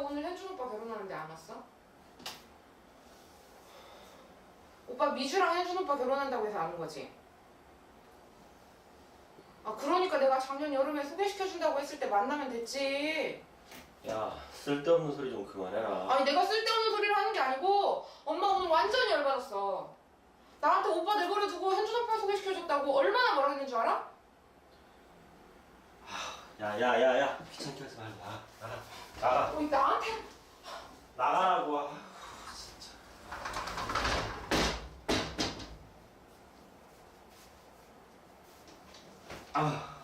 오늘 현준 오빠 결혼하는데 안 왔어? 오빠 미주랑 현준 오빠 결혼한다고 해서 안온 거지? 아 그러니까 내가 작년 여름에 소개시켜준다고 했을 때 만나면 됐지 야 쓸데없는 소리 좀 그만해라 아니 내가 쓸데없는 소리를 하는 게 아니고 엄마 오늘 완전히 열받았어 나한테 오빠 내버려 두고 현준 오빠 소개시켜줬다고 얼마나 뭐라 했는 줄 알아? 야야야야 귀찮게 하지 말고 나가. 나가. 나가. 어, 나한테? 나가라고. 아, 아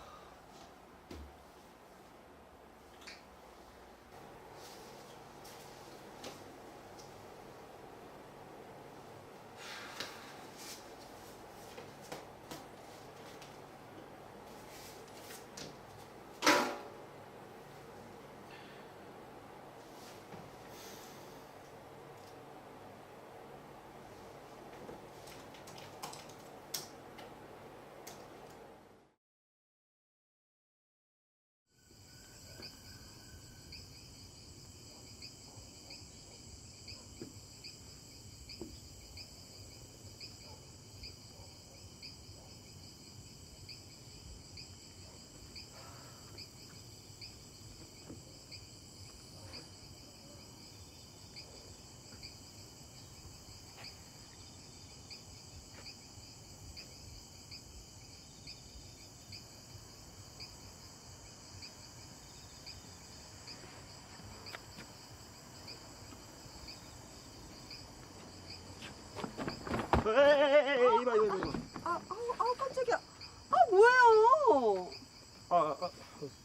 에이 이봐 이봐 이봐 아, 아우, 아우, 깜짝이야. 아, 뭐예요? 아, 아, 아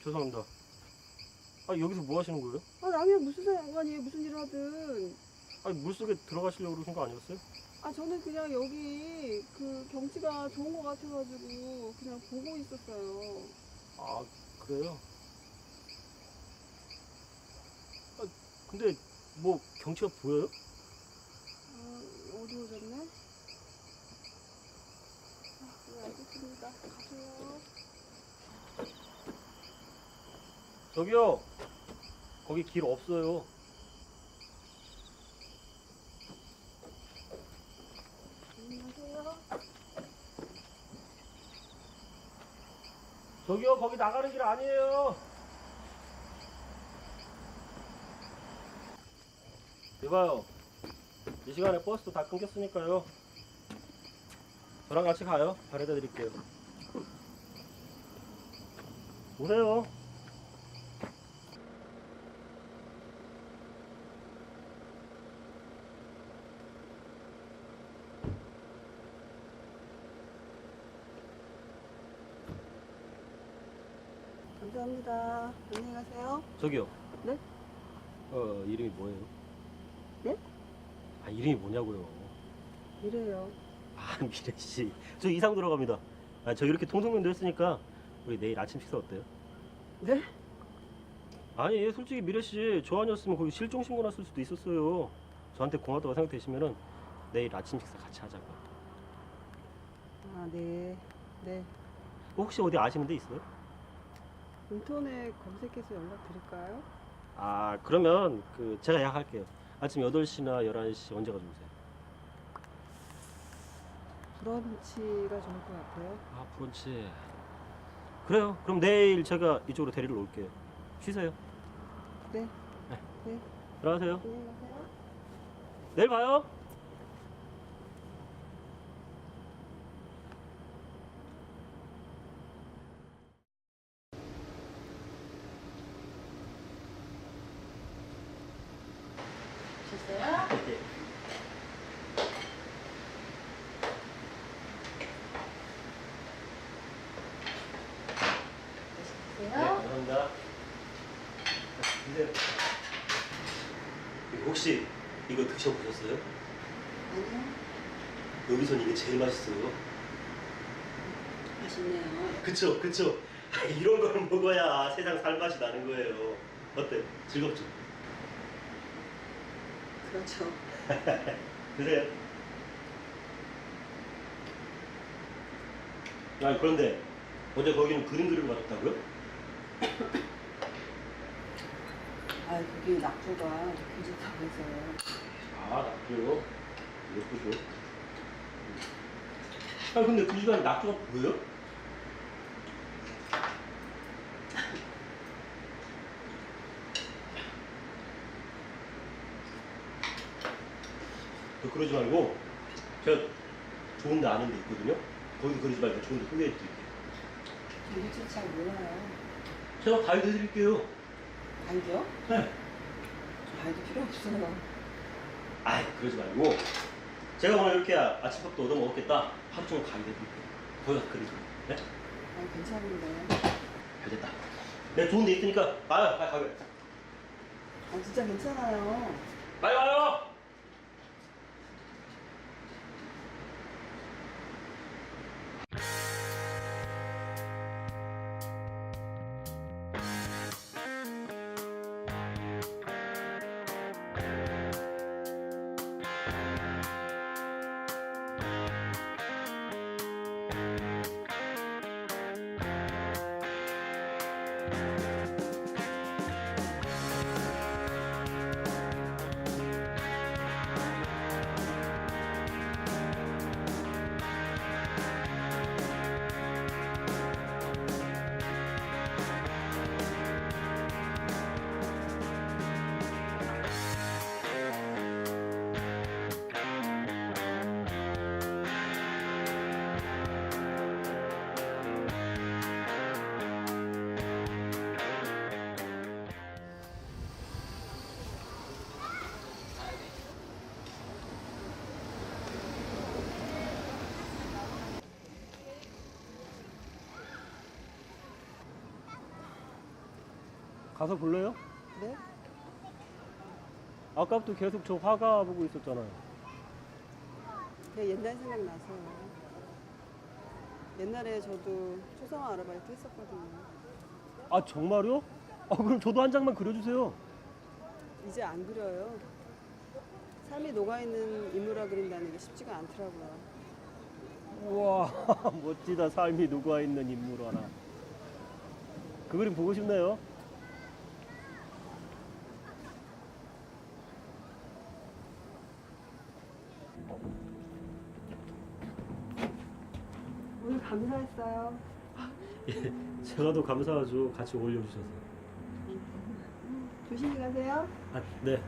죄송합니다 아 여기서 뭐 하시는 거예요? 아, 남이랑 무슨 상관이에요? 무슨 일을 하든. 아니 물속에 들어가시려고 그러신 거 아니었어요? 아, 저는 그냥 여기 그 경치가 좋은 것 같아가지고 그냥 보고 있었어요. 아 그래요? 아 근데 뭐 경치가 보여요? 아, 어두워졌네? 아, 네, 알겠습니다. 가세요. 저기요. 거기 길 없어요. 저기요 거기 나가는 길 아니에요. 이봐요. 이 시간에 버스도 다 끊겼으니까요. 저랑 같이 가요. 바래다 드릴게요 오세요 감사합니다. 안녕히 가세요. 저기요 네? 어 이름이 뭐예요? 네? 아 이름이 뭐냐고요 이래요. 아 미래 씨 저 이상 들어갑니다 아, 저 이렇게 통성면도 했으니까 우리 내일 아침 식사 어때요? 네? 아니 솔직히 미래 씨 저 아니었으면 거기 실종 신고 났을 수도 있었어요 저한테 고맙다고 생각되시면은 내일 아침 식사 같이 하자고 아, 네. 네. 혹시 어디 아시는 데 있어요? 인터넷 검색해서 연락 드릴까요? 아 그러면 그 제가 예약할게요 아침 8시나 11시 언제 가져오세요? 브런치가 좋을 것 같아요. 아 브런치 그래요 그럼 내일 제가 이쪽으로 데리러 올게요 쉬세요 네. 네. 네. 들어가세요 안녕히 가세요. 내일 봐요? 네, 감사합니다. 드세요. 이거 혹시 이거 드셔보셨어요? 아니요. 여기선 이게 제일 맛있어요. 맛있네요. 그쵸, 그쵸. 아, 이런 걸 먹어야 세상 살맛이 나는 거예요. 어때? 즐겁죠? 그렇죠. 드세요. 아 그런데 어제 거기는 그림 그리러 가셨다고요? 아 그게 낙조가 부족하고 해서요. 아 낙조 예쁘죠 아 근데 그 시간에 낙조가 보여요? 너 그러지 말고 제가 좋은 데 아는 데 있거든요 거기 그러지 말고 좋은 데 소개해 드릴게요 우리 진짜 몰라요. 제가 가이드 해드릴게요 가이드요? 네. 저 가이드 필요 없어요. 아이 그러지 말고. 제가 오늘 이렇게 아침밥도 얻어 먹었겠다. 하루 종일 가이드 해드릴게요 거기 가서 그러지 네? 아 괜찮은데. 잘 됐다. 내가 좋은 데 있으니까 와요 빨리 가요 아 진짜 괜찮아요. 빨리 와요 가서 볼래요? 네? 아까부터 계속 저 화가 보고 있었잖아요 그 옛날 생각 나서요. 옛날에 저도 초상화 아르바이트 했었거든요. 아 정말요? 아 그럼 저도 한 장만 그려주세요 이제 안 그려요. 삶이 녹아있는 인물화 그린다는 게 쉽지가 않더라고요. 우와 멋지다 삶이 녹아있는 인물 하나 그 그림 보고 싶네요 감사했어요. 제가 더 감사하죠 같이 올려주셔서 조심히 가세요. 아, 네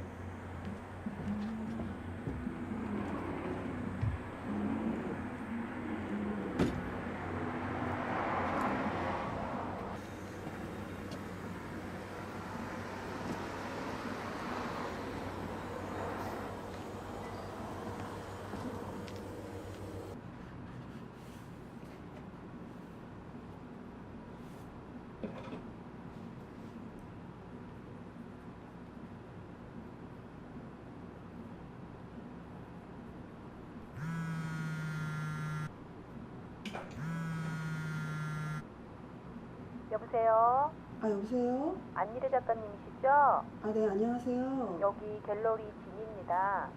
여보세요? 아 여보세요? 안미래 작가님이시죠? 아 네 안녕하세요. 여기 갤러리 진입니다.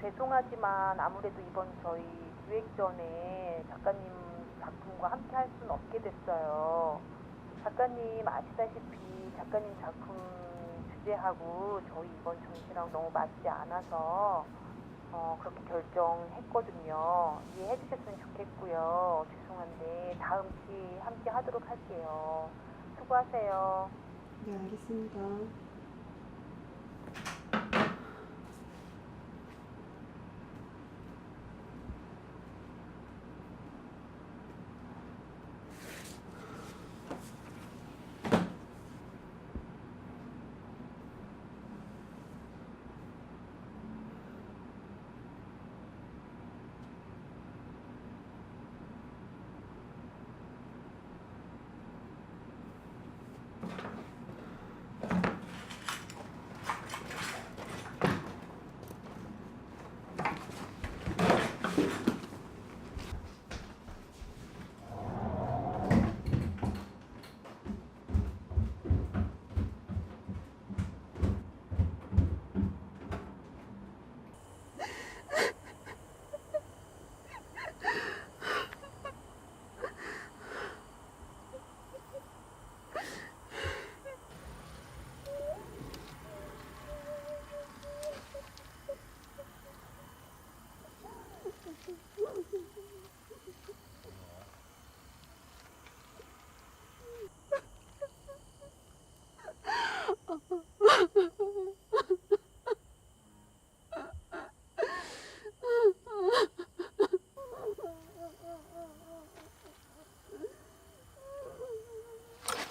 죄송하지만 아무래도 이번 저희 기획전에 작가님 작품과 함께 할 수는 없게 됐어요. 작가님 아시다시피 작가님 작품 주제하고 저희 이번 전시랑 너무 맞지 않아서 어, 그렇게 결정했거든요. 이해해 주셨으면 좋겠고요. 죄송한데 다음 期함께 하도록 할게요. 수고하세요. 네 알겠습니다.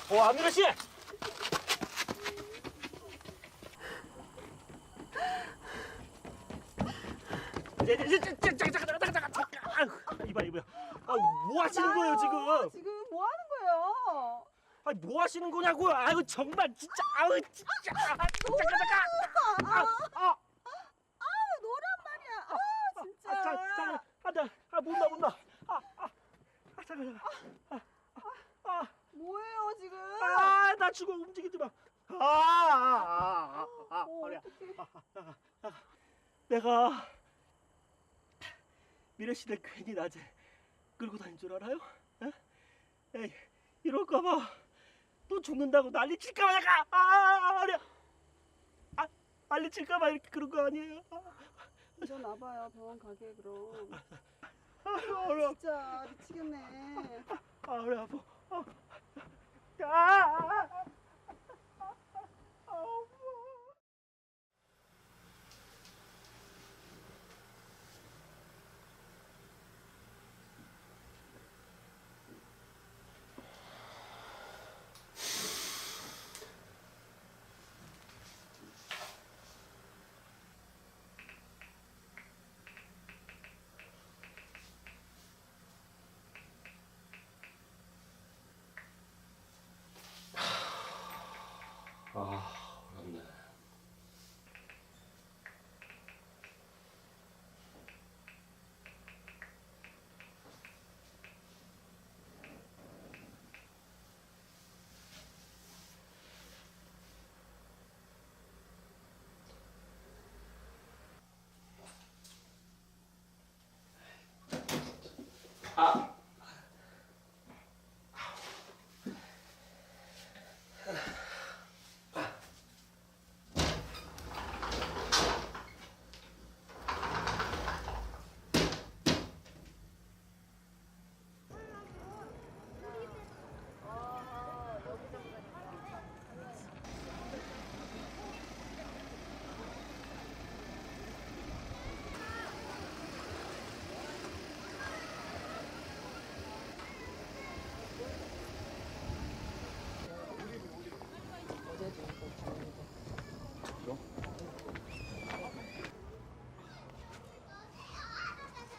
어 안미래 씨. 이봐 이봐. 아뭐 하시는 거예요 지금? 지금 뭐 하는 거예요? 아니 뭐 하시는 거냐고요? 아유 정말 진짜 아유 진짜 아, 잠깐 잠깐. 아, 아, 노란 말이야. 아 아, 진짜. 잠깐 잠깐. 아, 나, 아, 못 나, 못 나. 아, 아, 아, 잠깐, 잠깐. 아, 뭐예요 지금? 아, 아, 나 죽어 움직이지 마. 아, 아, 아, 아, 아, 어, 허리야. 어떡해. 내가 미래 씨를 괜히 낮에 끌고 다닌 줄 알아요? 에? 에이, 이럴까봐 또 죽는다고 난리 칠까봐 내가 아, 아, 허리야. 아, 난리 칠까봐 이렇게 그런 거 아니에요? 아, 일어나봐요 병원 가게 그럼. 아, 허리야. 진짜 미치겠네. 아, 허리 아파. 아, 아, 아, 아,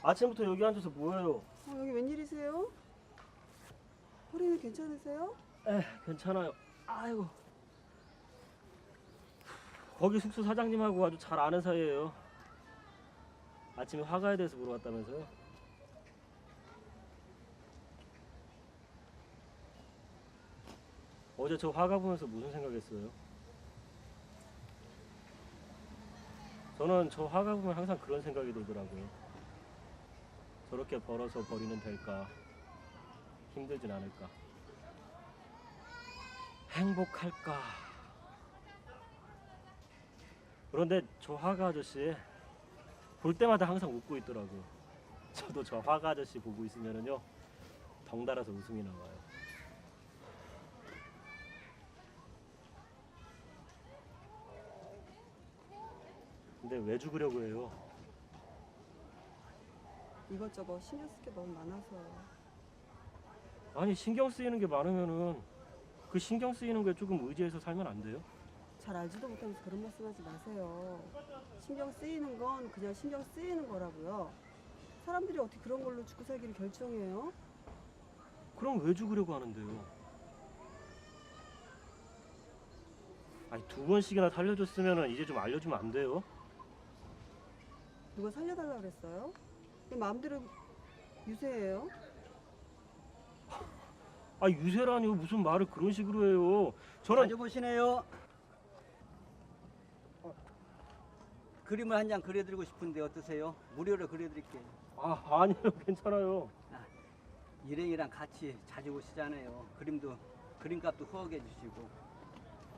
아침부터 여기 앉아서 뭐해요? 어, 여기 웬일이세요? 허리는 괜찮으세요? 에, 괜찮아요. 아이고. 거기 숙소 사장님하고 아주 잘 아는 사이예요. 아침에 화가에 대해서 물어봤다면서요? 어제 저 화가 보면서 무슨 생각했어요? 저는 저 화가 보면 항상 그런 생각이 들더라고요. 저렇게 벌어서 버리는 될까? 힘들진 않을까? 행복할까? 그런데 저 화가 아저씨 볼 때마다 항상 웃고 있더라고요. 저도 저 화가 아저씨 보고 있으면은요 덩달아서 웃음이 나와요. 근데 왜 죽으려고 해요? 이것저것 신경 쓸 게 너무 많아서. 아니 신경 쓰이는 게 많으면은 그 신경 쓰이는 게 조금 의지해서 살면 안 돼요? 잘 알지도 못하면서 그런 말씀하지 마세요. 신경 쓰이는 건 그냥 신경 쓰이는 거라고요. 사람들이 어떻게 그런 걸로 죽고 살기를 결정해요? 그럼 왜 죽으려고 하는데요? 아니 두 번씩이나 살려줬으면은 이제 좀 알려주면 안 돼요? 누가 살려달라 그랬어요? 내 마음대로 유세해요. 아 유세라니요 무슨 말을 그런 식으로 해요? 저는 자주 보시네요. 그림을 한 장 그려드리고 싶은데 어떠세요? 무료로 그려드릴게요. 아 아니요 괜찮아요. 일행이랑 같이 자주 오시잖아요. 그림도 그림값도 후하게 해주시고.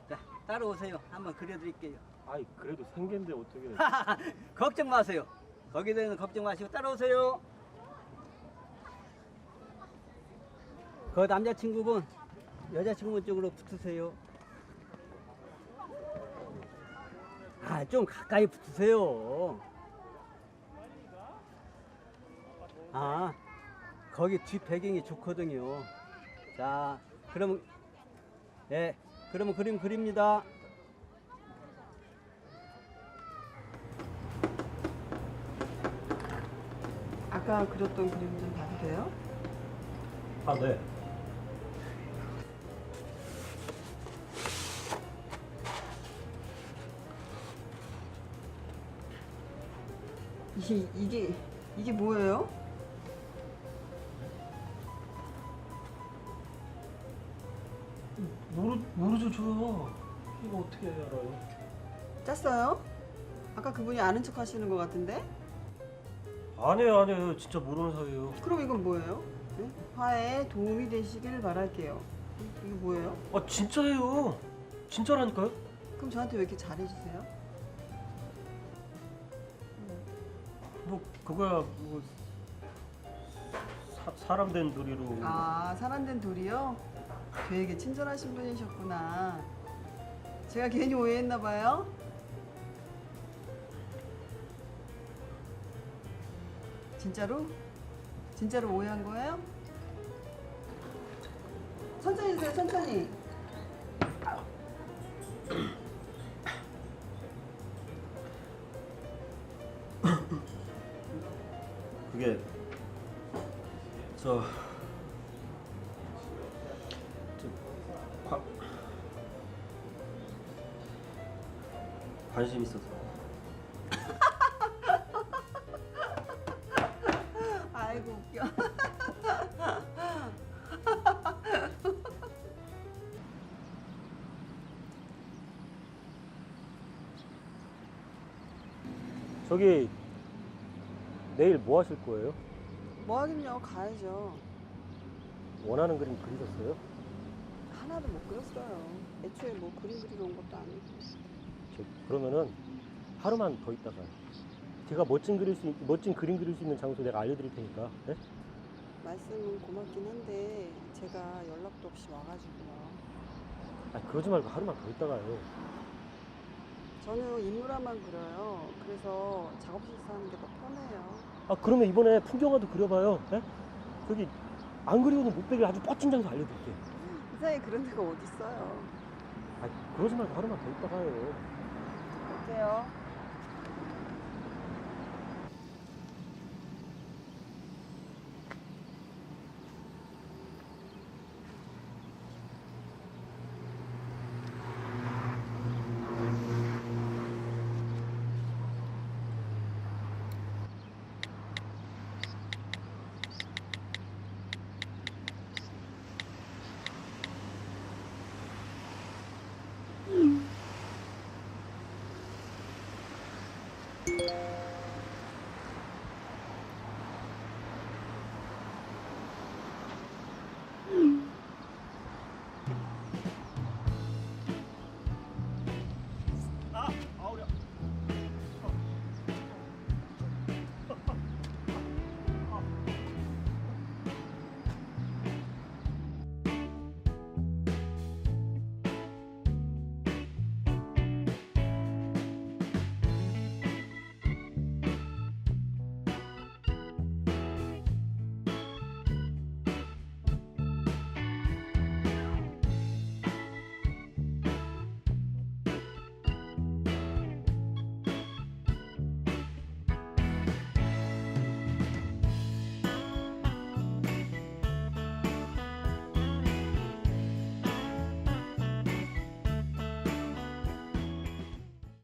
자 따라오세요. 한번 그려드릴게요. 아이 그래도 생계인데 어떻게? 걱정 마세요. 거기에 대해서 걱정 마시고 따라오세요. 그 남자친구분 여자친구 쪽으로 붙으세요. 아, 좀 가까이 붙으세요. 아, 거기 뒷 배경이 좋거든요. 자, 그러면, 예, 그러면 그림 그립니다. 아까 그렸던 그림 좀 봐도 돼요? 아 네. 이게 이게 이게 뭐예요? 모르 모르죠 저요. 이거 어떻게 알아요? 짰어요? 아까 그분이 아는 척 하시는 것 같은데? 아니에요 아니에요 진짜 모르는 사이예요. 그럼 이건 뭐예요? 네? 화에 도움이 되시길 바랄게요. 이게 뭐예요? 아 진짜예요. 진짜라니까요. 그럼 저한테 왜 이렇게 잘해주세요? 뭐 그거야 뭐 사, 사람 된 도리로. 아 사람 된 돌이요? 되게 친절하신 분이셨구나. 제가 괜히 오해했나 봐요. 진짜로? 진짜로 오해한 거예요? 천천히 드세요, 천천히. 그게 저, 저 관, 관심 있어서 저기 내일 뭐 하실 거예요? 뭐 하긴요, 가야죠. 원하는 그림 그리셨어요? 하나도 못 그렸어요. 애초에 뭐 그림 그리러 온 것도 아니고. 저, 그러면은 하루만 더 있다가 제가 멋진 그릴 수 있- 멋진 그림 그릴 수 있는 장소 내가 알려드릴 테니까 네? 말씀은 고맙긴 한데 제가 연락도 없이 와가지고요. 아 그러지 말고 하루만 더 있다가요 저는 인물화만 그려요. 그래서 작업실에서 하는 게 더 편해요. 아 그러면 이번에 풍경화도 그려봐요 네? 저기 안 그리고는 못 베길 아주 멋진 장소 알려드릴게 세상에 그런 데가 어딨어요. 아 그러지 말고 하루만 더 있다 가요 갈게요.